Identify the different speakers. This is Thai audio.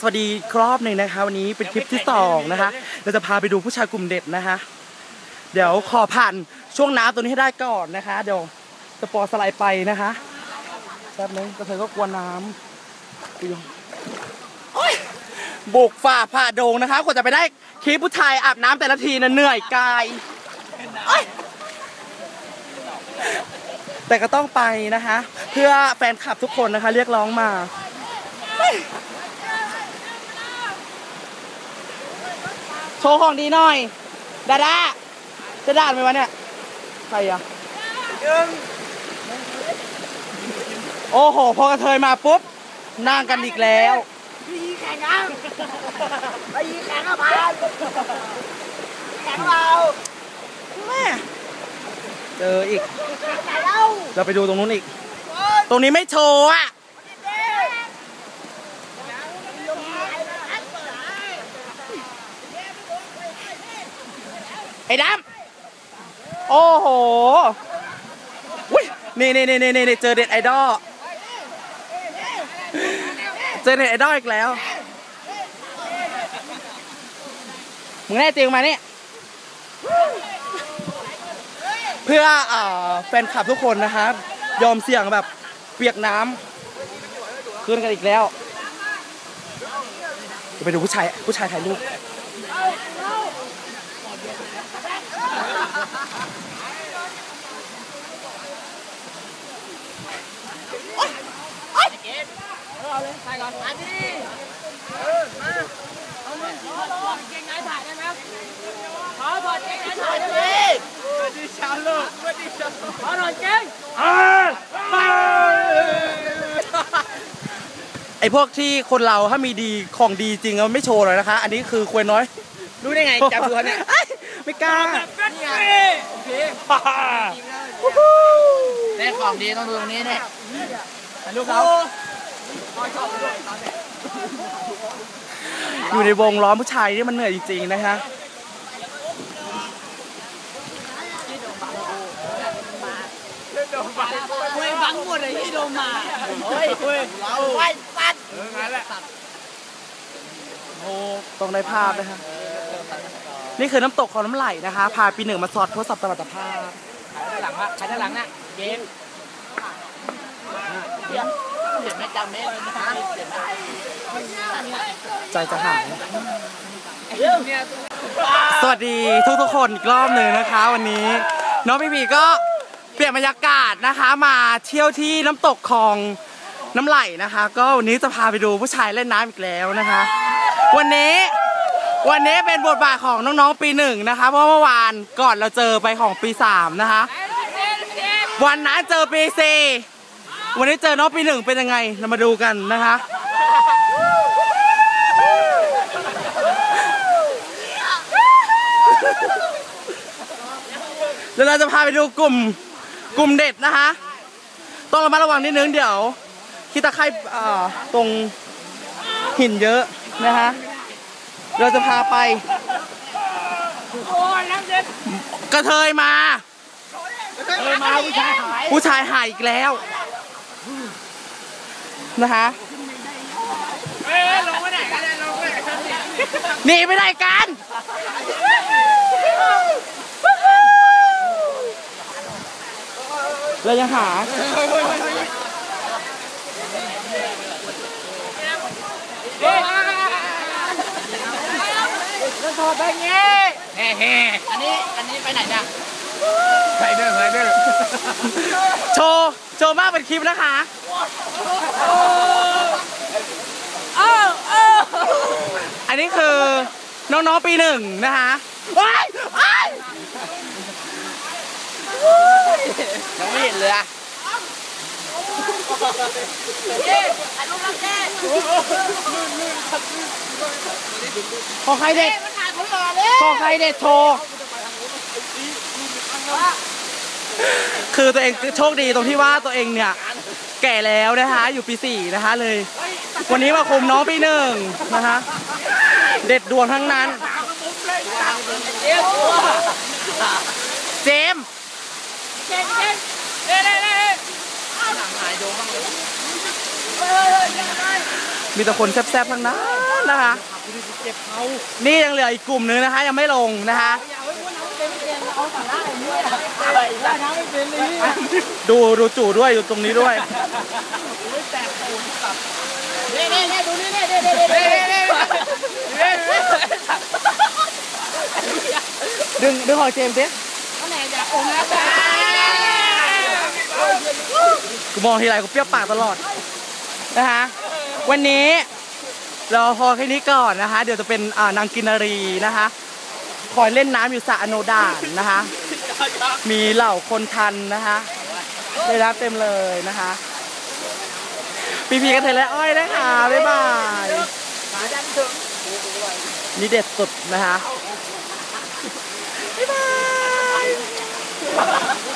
Speaker 1: สวัสดีอีกรอบหนึ่งนะคะ วันนี้เป็นคลิปที่สองนะคะ เราจะพาไปดูผู้ชายกลุ่มเด็ดนะคะ เดี๋ยวขอผ่านช่วงน้ำตัวนี้ให้ได้ก่อนนะคะ เดี๋ยวจะปอสไลด์ไปนะคะแป๊บนึงกระเทยก็กลัวน้ำอุ๊ยโอ๊ยบุกฝ่าผ่าโดงนะคะกว่าจะไปได้คลิปผู้ชายอาบน้ำแต่ละทีน่ะเหนื่อยกาย แต่ก็ต้องไปนะคะ เพื่อแฟนคลับทุกคนนะคะ เรียกร้องมา โชว์ของดีหน่อยดาดาจะด่านไหมวะเนี่ยใครอะโอ้โห พอกระเทยมาปุ๊บ นั่งกันอีกแล้ว
Speaker 2: ยีแข่งอะไปยีแข่งอะพานแข่งเรา
Speaker 1: แม่เจออีก
Speaker 2: ไหนเล่า
Speaker 1: เราไปดูตรงนู้นอีก ตรงนี้ไม่โชว์อะ อ้ดำโอ้โหอุ๊ยนี่นี่นี่นี่นี่เจอเด็ดไอดอลเจอเน็ตไอดอลอีกแล้ว มึงแน่จริงมาเนี่ย เพื่ออแฟนคลับทุกคนนะครับ ยอมเสี่ยงแบบเปียกน้ำขึ้นกันอีกแล้วเดี๋ยวไปดูผู้ชาย ผู้ชายถ่ายรูป ไอพวกที่คนเราถ้ามีดีของดีจริงเราไม่โชว์เลยนะคะ อันนี้คือควยน้อย
Speaker 2: รู้ได้ไงจับดูเขาเนี่ย
Speaker 1: ไม่กล้า
Speaker 2: ได้ของดีต้องดูตรงนี้เนี่ย
Speaker 1: ลูกเขาอยู่ในวงล้อมผู้ชายนี่มันเหนื่อยจริงๆนะคะ
Speaker 2: เว้ยฟังหมดเลยที่โดนมาเฮ้ยเว้ยเราไว้สัตว์
Speaker 1: ตรงในภาพนะคะ นี่คือน้ำตกของน้ำไหลนะคะ พาปีหนึ่งมาสอดทดสอบตลอดภาพ
Speaker 2: ด้านหลังวะใครด้านหลังน่ะเกมเห็นไหมจำเม็ดนะเห็นไหม
Speaker 1: ใจจะหาย
Speaker 2: เนี่ย
Speaker 1: สวัสดีทุกทุกๆคนอีกรอบหนึ่งนะคะ วันนี้น้องพี่บีก็เปลี่ยนบรรยากาศนะคะ มาเที่ยวที่น้ำตกคลองน้ำไหลนะคะ ก็วันนี้จะพาไปดูผู้ชายเล่นน้ำอีกแล้วนะคะ วันนี้ วันนี้เป็นบทบาทของน้องๆปีหนึ่งนะคะ เพราะเมื่อวานก่อนเราเจอไปของปีสามนะคะ วันนั้นเจอปีสี่วันนี้เจอน้องปีหนึ่งเป็นยังไงเรามาดูกันนะคะเดี๋ยวเราจะพาไปดูกลุ่มกลุ่มเด็ดนะคะ ต้องระมัดระวังนิดนึงเดี๋ยวคิดตะไคร่ตรงหินเยอะนะคะ เราจะพาไปกระเทยมา
Speaker 2: เออมาผู้ชายหาย
Speaker 1: ผู้ชายหายอีกแล้วนะคะหนีไปไหนกันเรายังหา
Speaker 2: แล้วถอดไปเงี้ยแฮ่แฮอันนี้ อันนี้ไปไหนเนี่ยไปเด้อไปเด้อ
Speaker 1: โชว์โชว์มากเป็นคลิปนะคะอันนี้คือน้องๆปีหนึ่งนะคะว้ายว้าย
Speaker 2: ยังไม่เห็นเลยอะ
Speaker 1: ของใครเด็ ดของใครเด็ดโชว์คือตัวเองโชคดีตรงที่ว่าตัวเองเนี่ย แก่แล้วนะคะ อยู่ปีสี่นะคะเลย วันนี้มาคุมน้องปีหนึ่งนะคะเด็ดดวงทั้งนั้น เจมส์
Speaker 2: หายโดนบ้างเลย
Speaker 1: มีแต่คนแซ่บๆทั้งนั้นนะคะ
Speaker 2: เจ็บเขา
Speaker 1: นี่ยังเหลืออีกกลุ่มนึงนะคะ ยังไม่ลงนะคะ
Speaker 2: อย่าไว้พูดน้ำเป็นเรียนเอาสาระอย่างนี้อะไรว่าน้ำไม่เป็นเลย
Speaker 1: ดูดูจู่ด้วยดูตรงนี้ด้วย
Speaker 2: เน่เน่เน่ดูนี่เน่เน่เน่เน่เน่เน่เน่
Speaker 1: ดึงดึงของเจมส์ดิ
Speaker 2: เขาแหนจากองค์นะ
Speaker 1: กูมองทีไรกูเปรี้ยวปากตลอดนะคะวันนี้ เราพอแค่นี้ก่อนนะคะ เดี๋ยวจะเป็นนางกินารีนะคะ คอยเล่นน้ำอยู่สระอโนดาตนะคะ มีเหล่าคนทันนะคะได้รับเต็มเลยนะคะพีพีกันเทและอ้อยนะคะบ๊ายบายนี่เด็ดสุดนะคะบ๊ายบาย